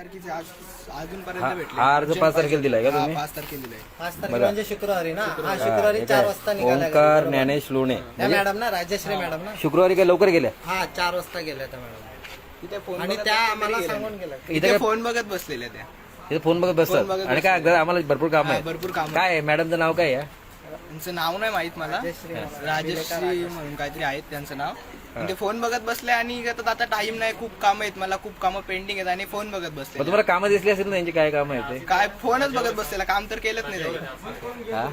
तारखेचे आज अजूनपर्यंत भेटले. हा अर्ज पाच तारखेला दिलाय का हा, तुम्ही? पाच तारखेला दिलाय. पाच तारीख बघा. म्हणजे शुक्रवारी ना? हा शुक्रवारी चार वाजता निघाल्या ओंकार. ज्ञानेश लोणे. त्या मॅडम ना राजश्री मॅडम ना? शुक्रवारी काय लवकर गेल्या? हा चार वाजता गेल्या त्या मॅडम. तिथे फोन आणि त्या आम्हाला. सांगून गेल्या. इथे काय फोन बघत बसलेल्या त्या. इथे फोन बघत बसतात. आणि काय जरा आम्हाला भरपूर काम आहे भरपूर काम काय आहे? मॅडमचं नाव काय आहे? त्यांचं नाव नाही माहीत मला. राजश्री म्हणून काहीतरी आहेत त्यांचं नाव. पण ते फोन बघत बसले आणि आता आता टाइम नाही खूप काम आहेत मला खूप कामं पेंडिंग आहेत आणि फोन बघत मग बसले तुम्हाला कामं दिसली असेल ना त्यांची काय काम आहे ते? काय फोनच बघत बसलेला काम तर केलंच नाही त्यांनी. हा?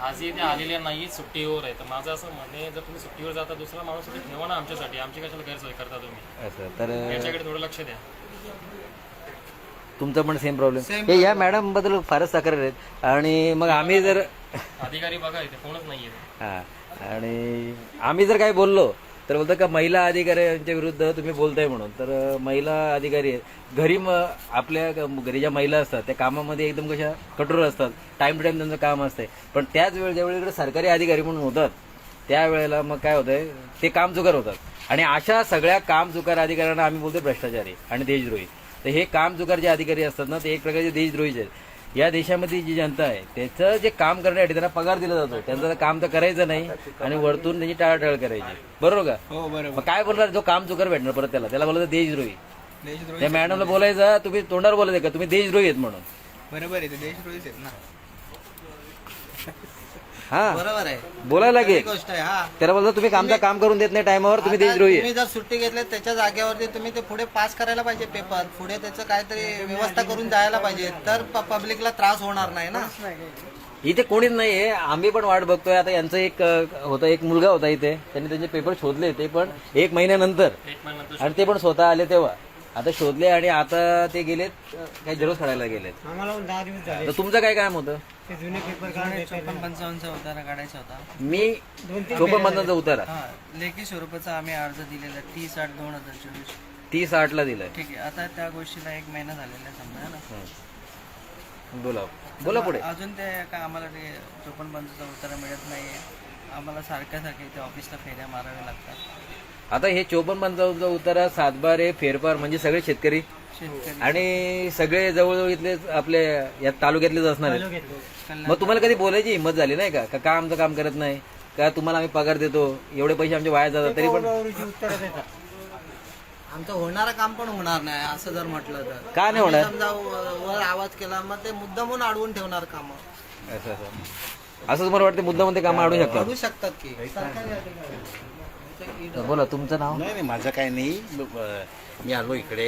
आजही ते आलेले नाही सुट्टीवर आहे. तर माझं असं म्हणणे जर तुम्ही सुट्टीवर जाता दुसरा माणूस इथे ठेवा ना आमच्यासाठी. आमची कशाला गैरसोय करता तुम्ही? असं तर याच्याकडे थोडं लक्ष द्या. तुमचा पण सेम प्रॉब्लेम हे या मॅडमबद्दल फारच तक्रार आहेत. आणि मग आम्ही जर अधिकारी बघा इथे कोणच नाहीये. हा. आणि आम्ही जर काही बोललो तर बोलतो का महिला अधिकाऱ्यांच्या विरुद्ध तुम्ही बोलताय म्हणून. तर महिला अधिकारी आहेत. घरी मग आपल्या घरी ज्या महिला असतात त्या कामामध्ये एकदम कशा कठोर असतात. टाइम टू टाइम त्यांचं काम असतंय. पण त्याच वेळ ज्यावेळी इकडे सरकारी अधिकारी म्हणून होतात त्यावेळेला मग काय होतंय ते काम चुकार होतात. आणि अशा सगळ्या काम चुकार अधिकाऱ्यांना आम्ही बोलतो भ्रष्टाचारी आणि देशद्रोही. तर हे काम चुकार जे अधिकारी असतात ना ते एक प्रकारचे देशद्रोहीचे आहेत. या देशामध्ये जी जनता आहे त्याचं जे काम करण्यासाठी त्यांना पगार दिला जातो. त्यांचं काम तर करायचं नाही आणि वरतून त्याची टाळाटाळ करायची. बरोबर का? हो बरोबर. मग काय बोलणार? जो काम चुकार भेटणार परत त्याला. त्याला बोलायचं देशद्रोही. देशद्रोही त्या मॅडमला बोलायचं तुम्ही तोंडावर बोलायचं का? तुम्ही देशद्रोही आहेत म्हणून. बरोबर आहे ते देशद्रोहीच आहेत ना. हा. बरोबर आहे. बोलायला खरी लागेल गोष्ट आहे हा. त्याला बोलतो तुम्ही कामचं काम करून देत नाही टायमावर तुम्ही आता देशद्रोही आहे. तुम्ही जर सुट्टी घेतली त्याच्या जागेवरती तुम्ही ते पुढे पास करायला पाहिजे पेपर पुढे त्याचं काहीतरी व्यवस्था करून जायला पाहिजे. तर पब्लिकला त्रास होणार नाही ना. इथे कोणीच नाहीये. आम्ही पण वाट बघतोय. आता यांचं एक अ, होता एक मुलगा होता इथे. त्यांनी त्यांचे पेपर शोधले ते पण एक महिन्यानंतर. एक महिन्यानंतर आणि ते पण स्वतः आले तेव्हा. आता शोधले आणि आता ते गेलेत काही जरूर काढायला गेलेत. आम्हाला दहा दिवस झाले. तर तुमचं काय काम होतं? ते जुने पेपर चोपन्न पंचावन्नचा उतारा काढायचा होता. मी चोपन्न मधनाचा उतारा. हा लेखी स्वरूपाचा आम्ही अर्ज दिलेला तीस आठ दोन हजार चोवीस. तीस आठला दिलाय. ठीक आहे आता त्या गोष्टीला एक महिना झालेला आहे समजा है ना? बोला बोला पुढे. अजून ते काय आम्हाला ते चोपन्न पंचाचा उतारा मिळत नाहीये? आम्हाला सारख्या सारख्या इथे ऑफिसला फेऱ्या माराव्या लागतात. आता हे चोपन्न पंचावन्नचा उतारा सातबारे फेरफार म्हणजे सगळे शेतकरी आणि सगळे जवळजवळ इथले आपले या तालुक्यातलेच असणार आहेत. मग तुम्हाला कधी बोलायची हिंमत झाली नाही का? का आमचं काम करत नाही? का तुम्हाला आम्ही पगार देतो? एवढे पैसे आमचे वाया जातात तरी पण आमचं होणारं काम पण होणार नाही असं जर म्हटलं तर. का नाही होणार? समजा वर आवाज केला मग ते मुद्दामून अडवून ठेवणार काम. असं असं. असं तुम्हाला वाटतं मुद्दा मध्ये काम अडू शकतात. अडवू शकतात की. बोला तुमचं नाव? नाही नाही माझं काय नाही. मी आलो इकडे.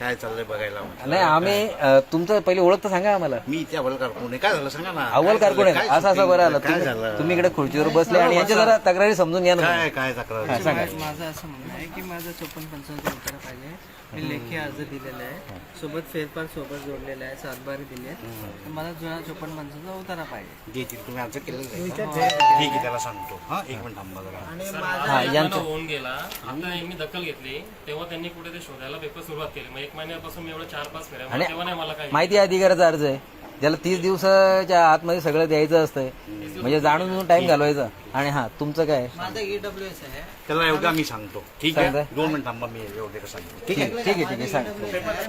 काय चाललंय बघायला? म्हटलं. नाही आम्ही अ, तुमचं पहिले ओळख तर सांगा आम्हाला. मी इथे अव्वल कारकून काय झालं सांगा ना. अव्वल काय कारकुन झालं? आहे. काय असं असं बरं आलं. काय तुम्ही झालं? तुम्ही इकडे खुर्चीवर बसले आणि यांच्या जरा तक्रारी समजून घ्या ना काय काय तक्रार? सांगा. माझं असं म्हणणं आहे की माझं चोपन्न पंचावन्न उत्तर पाहिजे. मी लेखी अर्ज दिलेला आहे. सोबत फेरफार सोबत जोडलेला आहे. सातबारी दिली आहे तर मला जुना चोपन्न पंचावन्नचा उतारा पाहिजे. तुम्ही आमचं केलेलं आहे. ठीक आहे त्याला सांगतो. हा एक मिनिट थांबा जरा. हा यांचं होऊन गेला. आता मी दखल घेतली. तेव्हा त्यांनी कुठे ते शोधायला पेपर सुरुवात केली. मग एक महिन्यापासून मी एवढं चार पाच फेऱ्या आणि- मारल्या, तेव्हा नाही मला काही. माहिती अधिकाराचा अर्ज आहे. ज्याला तीस दिवसाच्या आतमध्ये सगळं द्यायचं असतंय. म्हणजे जाणून टाइम घालवायचा. आणि हा तुमचं काय? माझं ईडब्ल्यू एस आहे. त्याला एवढा मी सांगतो. ठीक आहे? सांगा. दोन मिनिट थांबा मी एवढे का सांगतो. ठीक आहे? ठीक आहे ठीक आहे सांग.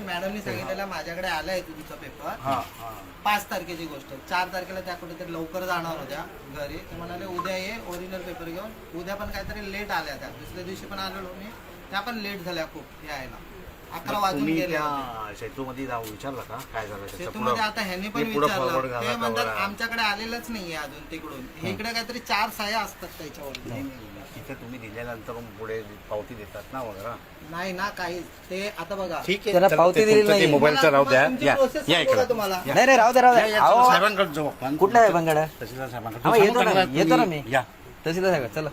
मॅडमनी सांगितलेलं माझ्याकडे आलाय तुमचा पेपर हा हा. पाच तारखेची गोष्ट. चार तारखेला त्या कुठेतरी लवकर जाणार होत्या घरी. ते म्हणाले उद्या ये ओरिजिनल पेपर घेऊन. उद्या पण काहीतरी लेट आल्या त्या. दुसऱ्या दिवशी पण आलेलो मी. त्या पण लेट झाल्या खूप यायला. अकरा वाजून तुम्ही गेले त्या सेतूमध्ये जाऊन विचारलं का? काय झालं त्याचं सेतूमध्ये आता ह्यांनी पण मी पुढं forward विचारलं ते म्हणतात. आमच्याकडे आलेलंच नाहीये अजून तिकडून. इकडे काहीतरी चार साया असतात त्याच्यावर. तिथे तुम्ही दिल्यानंतर मग पुढे पावती देतात ना वगैरे? नाही ना काही. ते आता बघा. ठीक आहे. त्याला चला, पावती ते दिलेली तुमचं ते नाहीये. मोबाईलचं राहू द्या. तुमची या. process या सांगू इकडे. का तुम्हाला. नाही नाही राहू द्या राहू या, द्या या, अहो, साहेबांकडे जाऊ आपण. कुठला आहे भानगडा तहसीलदार हा, साहेबांकडे येतो ना का मी, येतो ना? मी. या. तहसीलदार साहेब चला.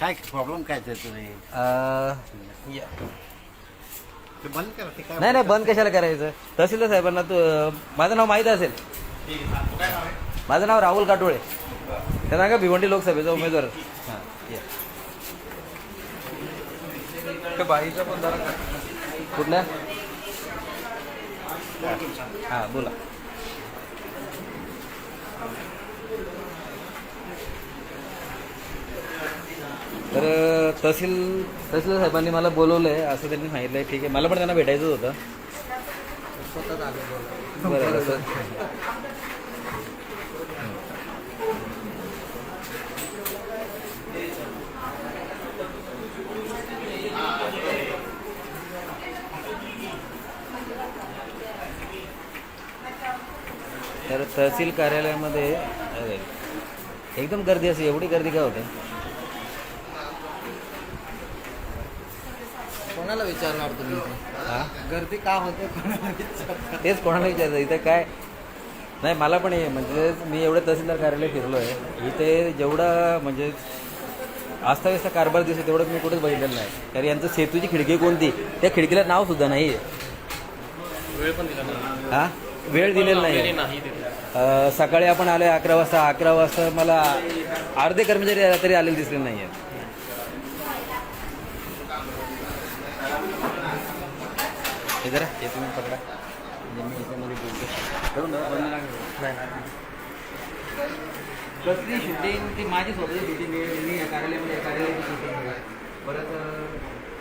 काय प्रॉब्लेम काय तुम्ही? अं, या. ते बंद करा ते काय नाही नाही बंद कशाला करायचं? तहसीलदार साहेबांना तू माझं नाव माहीत असेल. माझं नाव राहुल काटोळे. त्या सांगा भिवंडी लोकसभेचा उमेदवार. हां या. कुठल्या? हां बोला. तर तहसील तहसील साहेबांनी मला बोलवलंय असं त्यांनी सांगितलंय ठीक आहे. मला पण त्यांना भेटायचं होतं. स्वतःच बरं तर तहसील कार्यालयामध्ये अरे, एकदम गर्दी असते एवढी गर्दी का होते? कोणाला विचारणार तुम्ही गर्दी का होते कोणाला तेच कोणाला विचारायचं इथे काय? नाही मला पण हे म्हणजे मी एवढं तहसीलदार कार्यालय फिरलो आहे इथे जेवढा म्हणजे आस्थाव्यस्त कारभार दिसतो तेवढं मी कुठेच बघितलेलं नाही. कारण यांचं सेतूची खिडकी कोणती? त्या खिडकीला नाव सुद्धा नाही वेळ पण दिला नाही. हा? वेळ दिलेला नाही. सकाळी आपण आलोय अकरा वाजता. अकरा वाजता मला अर्धे कर्मचारी तरी आलेले दिसले नाही आहेत हे जरा हे तुम्ही पकडा। म्हणजे मी याच्यामध्ये बोलतो करू. कसली शूटिंग ती माझी स्वतःची शूटिंग आहे मी या कार्यालयामध्ये या कार्यालयाची शूटिंग आहे परत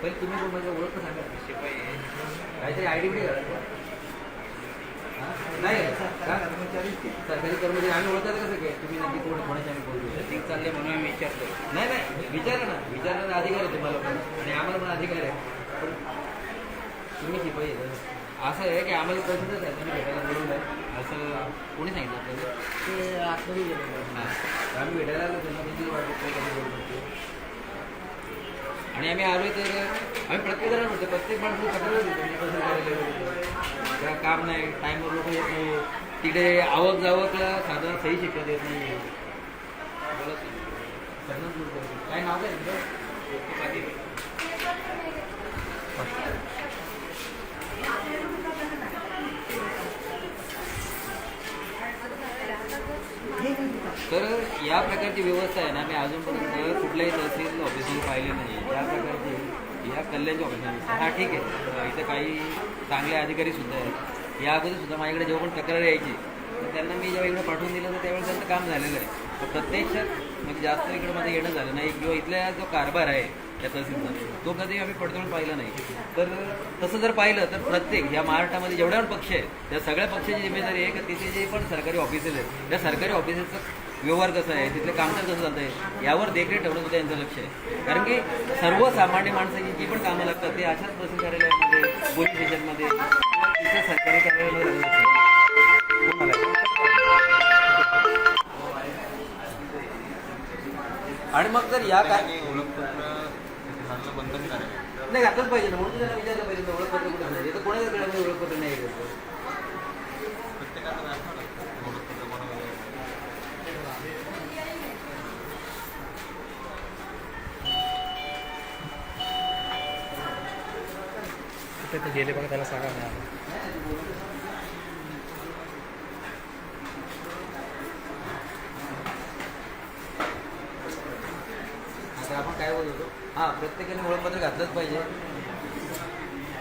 पहिले तुम्ही कोण माझं ओळख तर सांगा. काहीतरी आय डी नाही का? सरकारी कर्मचारी आम्ही ओळखतात कसं काय तुम्ही नक्की कोण कोणाच्या आम्ही बोलतो ठीक चालले म्हणून आम्ही विचारतो नाही नाही विचारा ना विचारण्याचा अधिकार आहे तुम्हाला पण आणि आम्हाला पण अधिकार आहे पण तुम्ही आहे. असं आहे की आम्हाला प्रश्नच आहे तुम्ही भेटायला बोलवलं आहे असं कोणी सांगितलं आपल्याला ते आतमध्ये गेलेले. हां आम्ही भेटायला आलो त्यांना किती वाटत नाही कधी बोलू शकतो आणि आम्ही आलोय तर आम्ही प्रत्येक जण म्हणतो प्रत्येक माणूस करायला का काम नाही टाईमवर लोक येत नाही तिकडे आवक जावकला साधं सही शिकत येत नाही. काय नाव काय तुमचं? तर या प्रकारची व्यवस्था आहे ना मी अजूनपर्यंत कुठल्याही तहसील ऑफिसमध्ये पाहिले नाही. या प्रकारची या कल्याणच्या ऑफिसमध्ये हा ठीक आहे. इथं काही चांगले अधिकारी सुद्धा आहेत. या अगोदर सुद्धा माझ्याकडे जेव्हा पण तक्रार यायची तर त्यांना मी जेव्हा इकडे पाठवून दिलं तर त्यावेळेस त्यांचं काम झालेलं आहे. तर प्रत्यक्षात म्हणजे जास्त इकडे माझं येणं झालं नाही. किंवा इथल्या जो कारभार आहे या तहसीलचा तो कधी आम्ही पडताळून पाहिला नाही. तर तसं जर पाहिलं तर प्रत्येक या महाराष्ट्रामध्ये जेवढ्या पण पक्ष आहेत त्या सगळ्या पक्षाची जिम्मेदारी आहे का तिथे जे पण सरकारी ऑफिसेस आहेत त्या सरकारी ऑफिसेसचं व्यवहार कसा आहे तिथलं कामकाज कसं चालतं आहे यावर देखरेख ठेवणं सुद्धा यांचं लक्ष आहे. कारण की सर्वसामान्य माणसाची जी पण कामं लागतात ते अशाच तहसील कार्यालयामध्ये पोलीस स्टेशनमध्ये किंवा सरकारी कार्यालयामध्ये? आणि मग जर या काय नाही घातलंच पाहिजे ना म्हणून त्यांना विचारलं पाहिजे ओळखपत्र कुठे ओळखपत्र नाही घेतलं कुठे ते गेले बघा त्यांना सांगा ना. आता आपण काय बोलतो हां प्रत्येकाने ओळखपत्र घातलंच पाहिजे.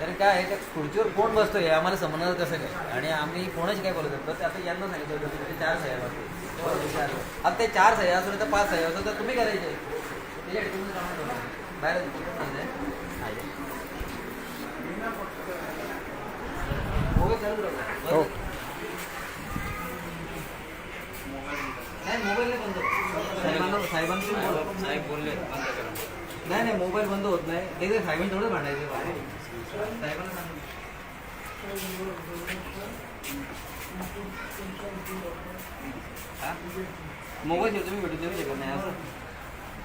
कारण काय आहे त्या खुर्चीवर कोण बसतो हे आम्हाला समजणार कसं काय? आणि आम्ही कोणाशी काय बोलत होतो आता यांना सांगितलं होतं की चार सह्या आता ते चार सह्या असो तर पाच सह्या असो तर तुम्ही करायचे. बाहेर कुठं नाही जाय. आहे. मोबाईल चालू राहू. हो. नाही नाही साहेबांशी साहेब बोलले नाही नाही मोबाईल बंद होत नाही. ते ते साहेबांनी थोडं भांडायचं साहेबांना सांग मोबाईल घेऊन तुम्ही भेटून देऊ शकत नाही असं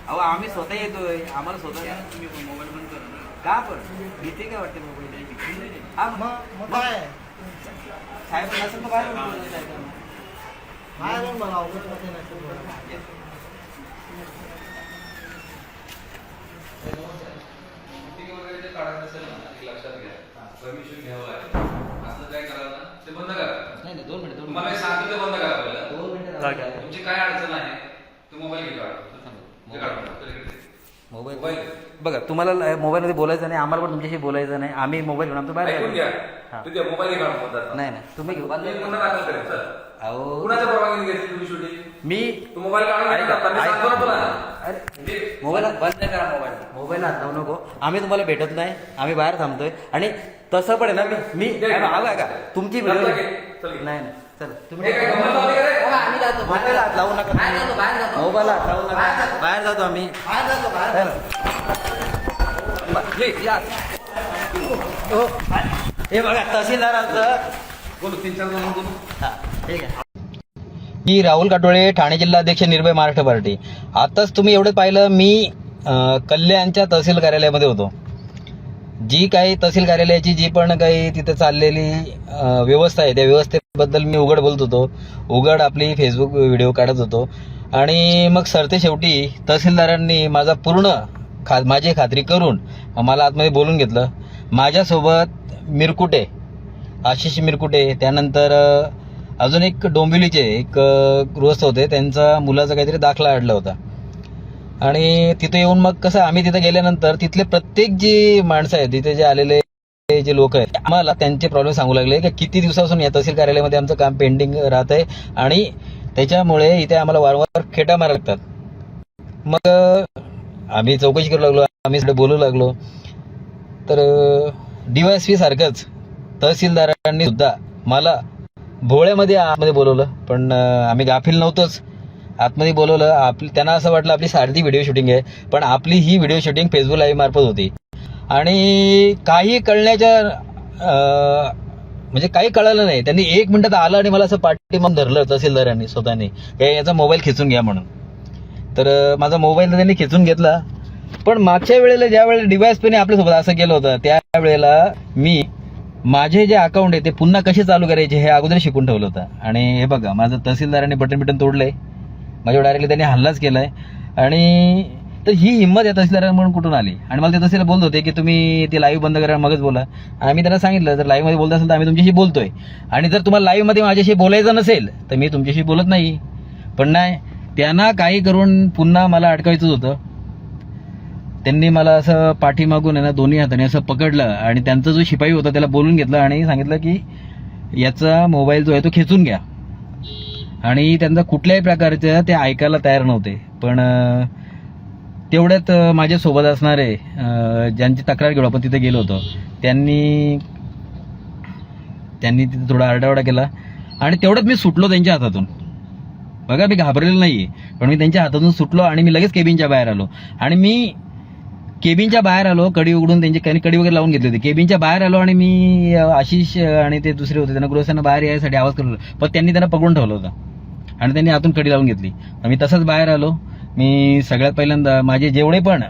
अहो आम्ही स्वतः येतोय. आम्हाला स्वतः तुम्ही मोबाईल बंद करा का पण भीती काय वाटते मोबाईल हा मग मग मग काय? साहेब नसेल तर बाहेर बोलवलं साहेबांना. बाहेर येऊन बघा ऑफिसमध्ये नसेल बघा. मीटिंग वगैरे जे काढायचं असेल ना ते लक्षात घ्या. परमिशन घ्यावं असं काय करा ना? ते बंद करा. नाही नाही दोन मिनिटं दोन तुम्हाला हे ते बंद करा पहिलं दोन मिनिटं जागा. राहू द्या. तुमची काय अडचण आहे तो मोबाईल घे काढा मोबाईल. बघा तुम्हाला मोबाईलमध्ये बोलायचं नाही आम्हाला पण तुमच्याशी बोलायचं नाही. आम्ही मोबाईल घेऊन आमचं बाहेर ऐकून. घ्या. हा. मोबाईल नाही नाही. तुम्ही घेऊ. मी गुन्हा दाखल करेन चल. अहो. कुणाच्या परवानगी घेतली तुम्ही शूटिंग मी तू मोबाईल काढून घे ऐका, ना. मी सांगतो ना तुला. अरे दे. मोबाईल बंद करा मोबाईल. मोबाईल हात लावू नको. आम्ही तुम्हाला भेटत नाही. आम्ही बाहेर थांबतोय. आणि तसं पण आहे ना मी मी आला का तुमची व्हिडिओ चल, नाही चल. नाही चल हे काय गंमत लावली का रे? हात लावू नका. हात लावू नका. बाहेर जातो. आम्ही. बाहेर जातो बाहेर जातो. ये, या. हो. हे बघा तहसीलदारांचं. बोलू तीन चार जण बोलू. हा, ठीक आहे मी राहुल काटोळे ठाणे जिल्हा अध्यक्ष निर्भय महाराष्ट्र पार्टी. आताच तुम्ही एवढं पाहिलं मी कल्याणच्या तहसील कार्यालयामध्ये होतो. जी काही तहसील कार्यालयाची जी पण काही तिथे चाललेली व्यवस्था आहे त्या व्यवस्थेबद्दल मी उघड बोलत होतो. उघड आपली फेसबुक व्हिडिओ काढत होतो. आणि मग सरते शेवटी तहसीलदारांनी माझा पूर्ण खा माझी खात्री करून मला आतमध्ये बोलून घेतलं. माझ्यासोबत मिरकुटे आशिष मिरकुटे त्यानंतर अजून एक डोंबिवलीचे एक गृहस्थ होते. त्यांचा मुलाचा काहीतरी दाखला अडला होता. आणि तिथे येऊन मग कसं आम्ही तिथे गेल्यानंतर तिथले प्रत्येक जी माणसं आहेत तिथे जे आलेले जे लोक आहेत आम्हाला त्यांचे प्रॉब्लेम सांगू लागले की किती दिवसापासून या तहसील कार्यालयामध्ये आमचं काम पेंडिंग राहत आहे आणि त्याच्यामुळे इथे आम्हाला वारंवार खेटा मारा लागतात. मग आम्ही चौकशी करू लागलो आम्ही बोलू लागलो. तर डीवायएसपी सारखंच तहसीलदारांनी सुद्धा मला भोळ्यामध्ये आतमध्ये बोलवलं पण आम्ही गाफील नव्हतोच. आतमध्ये बोलवलं आपली त्यांना असं वाटलं आपली सारखी व्हिडिओ शूटिंग आहे पण आपली ही व्हिडिओ शूटिंग फेसबुक लाईव्ह मार्फत होती. आणि काही कळण्याच्या म्हणजे काही कळलं नाही. त्यांनी एक मिनिटात आलं आणि मला असं पाठीमागून धरलं तहसीलदारांनी स्वतःने. "हे याचा मोबाईल खेचून घ्या म्हणून. तर माझा मोबाईल त्यांनी खेचून घेतला. पण मागच्या वेळेला ज्या वेळेला डिवायसपीने आपल्यासोबत असं केलं होतं त्या वेळेला मी माझे जे अकाउंट आहे ते पुन्हा कसे चालू करायचे हे अगोदर शिकून ठेवलं होतं. आणि हे बघा माझं तहसीलदारांनी बटन बिटन तोडलंय. माझ्यावर डायरेक्टली त्यांनी हल्लाच केलाय. आणि तर ही हिंमत या तहसीलदारांकडून कुठून आली? आणि मला ते तहसीलदार बोलत होते की तुम्ही ते लाईव्ह बंद करा मगच बोला. आणि मी त्यांना सांगितलं जर लाईव्हमध्ये बोलत असेल तर आम्ही तुमच्याशी बोलतोय. आणि जर तुम्हाला लाईव्हमध्ये माझ्याशी बोलायचं नसेल तर मी तुमच्याशी बोलत नाही. पण नाही त्यांना काही करून पुन्हा मला अडकायचंच होतं. त्यांनी मला असं पाठीमागून आहे ना दोन्ही हाताने असं पकडलं आणि त्यांचा जो शिपाई होता त्याला बोलून घेतलं आणि सांगितलं की याचा मोबाईल जो आहे तो खेचून घ्या. आणि त्यांचा कुठल्याही प्रकारचं ते ऐकायला तयार नव्हते. पण तेवढ्यात माझ्यासोबत असणारे ज्यांची तक्रार घेऊन आपण तिथे गेलो होतो त्यांनी त्यांनी तिथे थोडा आरडाओरडा केला. आणि तेवढ्यात मी सुटलो त्यांच्या हातातून. बघा मी घाबरलेलो नाही पण मी त्यांच्या हातातून सुटलो आणि मी लगेच केबिनच्या बाहेर आलो. आणि मी केबिनच्या बाहेर आलो कडी उघडून त्यांची त्यांनी कडी वगैरे लावून घेतली होती. केबिनच्या बाहेर आलो आणि मी आशिष आणि ते दुसरे होते त्यांना गृहस्थांना बाहेर यायसाठी आवाज करू पण त्यांनी त्यांना पकडून ठेवलं होतं. आणि त्यांनी आतून कडी लावून घेतली. मी तसंच बाहेर आलो. मी सगळ्यात पहिल्यांदा माझे जेवढे पण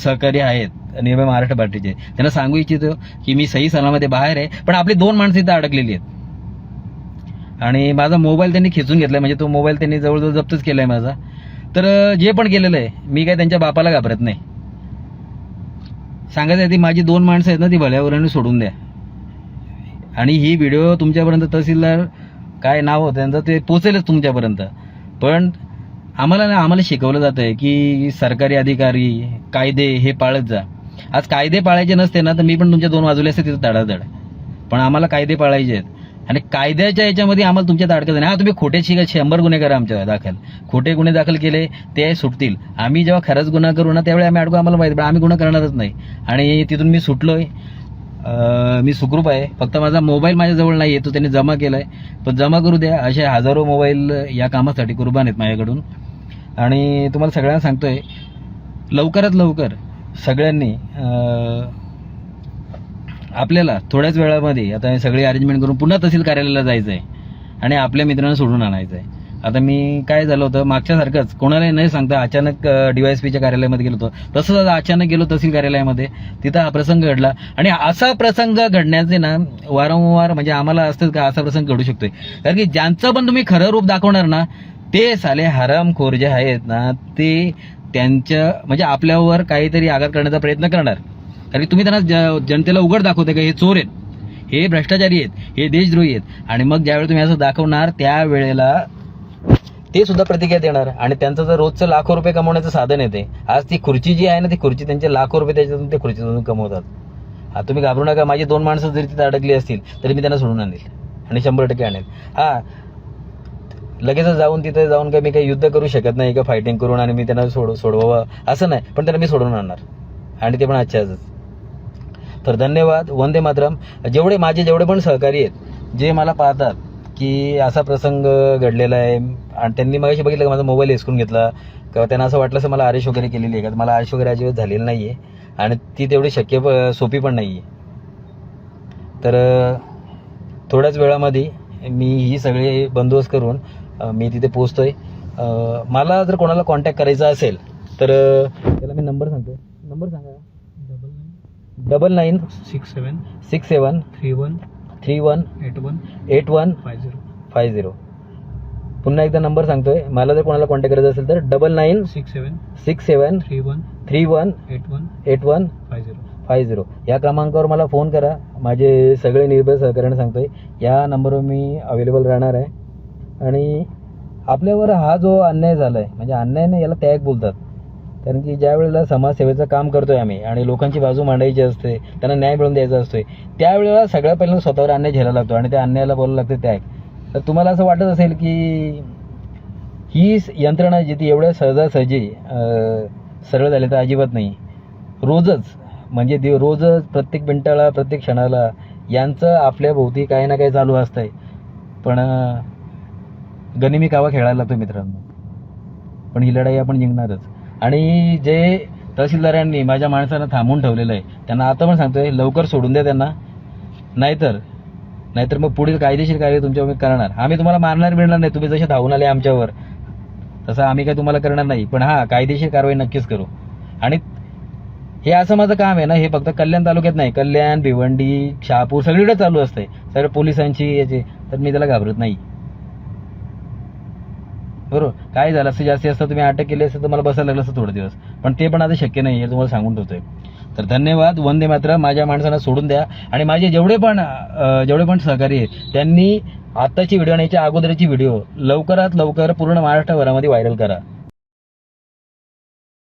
सहकारी आहेत निर्भय महाराष्ट्र पार्टीचे त्यांना सांगू इच्छितो की मी सही सलामध्ये बाहेर आहे पण आपली दोन माणसं इथं अडकलेली आहेत. आणि माझा मोबाईल त्यांनी खेचून घेतलाय म्हणजे तो मोबाईल त्यांनी जवळजवळ जप्तच केलाय माझा. तर जे पण केलेलं आहे मी काय त्यांच्या बापाला घाबरत नाही. सांगायचं आहे ती माझी दोन माणसं आहेत ना ती भल्यावरून सोडून द्या. आणि ही व्हिडिओ तुमच्यापर्यंत तहसीलदार काय नाव होतं त्यांचं ते पोचेलच तुमच्यापर्यंत. पण आम्हाला ना आम्हाला शिकवलं जातं आहे की सरकारी अधिकारी कायदे हे पाळत जा. आज कायदे पाळायचे नसते ना तर मी पण तुमच्या दोन बाजूला असते तिथं धडाधड पण आम्हाला कायदे पाळायचे आहेत. आणि कायद्याच्या याच्यामध्ये आम्हाला तुमच्यात अडकत नाही. हा तुम्ही खोटे शिका शंभर गुन्हे करा आमच्या दाखल. खोटे गुन्हे दाखल केले ते सुटतील. आम्ही जेव्हा खरंच गुन्हा करू ना त्यावेळी आम्ही अडकू आम्हाला माहिती पण आम्ही गुन्हा करणारच नाही. आणि तिथून मी सुटलोय. मी सुखरूप आहे. फक्त माझा मोबाईल माझ्याजवळ नाही आहे तो त्यांनी जमा केलाय. पण जमा करू द्या असे हजारो मोबाईल या कामासाठी कुर्बान आहेत माझ्याकडून. आणि तुम्हाला सगळ्यांना सांगतोय लवकरात लवकर सगळ्यांनी आपल्याला थोड्याच वेळामध्ये आता सगळी अरेंजमेंट करून पुन्हा तहसील कार्यालयाला जायचं आहे आणि आपल्या मित्रांना सोडून आणायचं आहे आता मी काय झालं होतं मागच्यासारखंच कोणालाही नाही सांगता अचानक डीवायएसपीच्या कार्यालयामध्ये गेलो होतो. तसंच आता अचानक गेलो तहसील कार्यालयामध्ये. तिथं हा प्रसंग घडला. आणि असा प्रसंग घडण्याचे ना वारंवार म्हणजे आम्हाला असतं का असा प्रसंग घडू शकतोय. कारण की ज्यांचं पण तुम्ही खरं रूप दाखवणार ना ते साले हरामखोर जे आहेत ना ते त्यांच्या म्हणजे आपल्यावर काहीतरी आघात करण्याचा प्रयत्न करणार. कारण की तुम्ही त्यांना जनतेला उघड दाखवते का हे चोर आहेत हे भ्रष्टाचारी आहेत हे देशद्रोही आहेत. आणि मग ज्यावेळी तुम्ही असं दाखवणार त्यावेळेला ते सुद्धा प्रतिक्रिया देणार. आणि त्यांचं जर रोजचं लाखो रुपये कमवण्याचं साधन येते आज ती खुर्ची जी आहे ना ती खुर्ची त्यांचे लाखो रुपये त्याच्यातून ते खुर्चीतून कमवतात. हा तुम्ही घाबरू नका. माझी दोन माणसं जरी तिथे अडकली असतील तरी मी त्यांना सोडून आणेल. आणि शंभर टक्के आणेल. हा लगेच जाऊन तिथे जाऊन काही मी काही युद्ध करू शकत नाही का फायटिंग करून आणि मी त्यांना सोड सोडवावं असं नाही. पण त्यांना मी सोडून आणणार. आणि ते पण आजच्या आजच. तर धन्यवाद. वंदे मातरम. जेवढे माझे जेवढे पण सहकारी आहेत जे मला पाहतात की असा प्रसंग घडलेला आहे आणि त्यांनी मगाशी बघितलं का माझा मोबाईल हिसकून घेतला. किंवा त्यांना असं वाटलं असं मला आरेश वगैरे केलेली आहे का? मला आरेश वगैरे अजिबात झालेली नाही आहे आणि ती तेवढी शक्य प- सोपी पण नाही आहे तर थोड्याच वेळामध्ये मी ही सगळी बंदोबस्त करून मी तिथे पोचतोय अ, मला जर कोणाला कॉन्टॅक्ट करायचा असेल तर त्याला मी नंबर सांगतो नंबर सांगा. Double nine six seven six seven three one three one eight one eight one five zero five zero पुन्हा एकदा नंबर सांगतोय. मला जर कोणाला कॉन्टॅक्ट करायचा असेल तर double nine six seven six seven three one three one eight one eight one five zero five zero या क्रमांकावर मला फोन करा. माझे सगळे निर्भय सहकार्याने सांगतोय. या नंबरवर मी अवेलेबल राहणार आहे. आणि आपल्यावर हा जो अन्याय झाला आहे म्हणजे अन्याय नाही याला त्याग बोलतात. कारण की ज्या वेळेला समाजसेवेचं काम करतोय आम्ही आणि लोकांची बाजू मांडायची असते त्यांना न्याय मिळवून द्यायचा असतोय त्यावेळेला सगळ्यात पहिल्यांदा स्वतःवर अन्याय झेलायला लागतो आणि त्या अन्यायाला बोलायला लागते त्याग. तर तुम्हाला असं वाटत असेल की ही यंत्रणा जी ती एवढ्या सहजासहजी सरळ झाली तर अजिबात नाही. रोजच म्हणजे दिव रोजच प्रत्येक मिनटाला प्रत्येक क्षणाला यांचं आपल्या भोवती काही ना काही चालू असतंय. पण गनिमी कावा खेळायला लागतो मित्रांनो. पण ही लढाई आपण जिंकणारच. आणि जे तहसीलदारांनी माझ्या माणसांना थांबून ठेवलेलं आहे त्यांना आता पण सांगतोय लवकर सोडून द्या त्यांना. नाहीतर नाहीतर मग पुढील कायदेशीर कार्य तुमच्यावर करणार. आम्ही तुम्हाला मारणार मिळणार नाही. तुम्ही जसे धावून आले आमच्यावर तसं आम्ही काय तुम्हाला करणार नाही. पण हा कायदेशीर कारवाई नक्कीच करू. आणि हे असं माझं काम आहे ना हे फक्त कल्याण तालुक्यात नाही. कल्याण भिवंडी शहापूर सगळीकडे चालू असतंय. सगळं पोलिसांची याचे तर मी त्याला घाबरत नाही. बरोबर? काय झालं? असं जास्ती असतं तुम्ही अटक केली असतं तर बसायला लागलं असतं थोडे दिवस. पण ते पण आता शक्य नाही हे तुम्हाला सांगून ठेवतोय. तर धन्यवाद. वंदे मात्र माझ्या माणसांना सोडून द्या. आणि माझे जेवढे पण जेवढे पण सहकारी आहेत त्यांनी आत्ताची व्हिडिओ आणि याच्या अगोदरची व्हिडिओ लवकरात लवकर पूर्ण महाराष्ट्रभरामध्ये व्हायरल करा.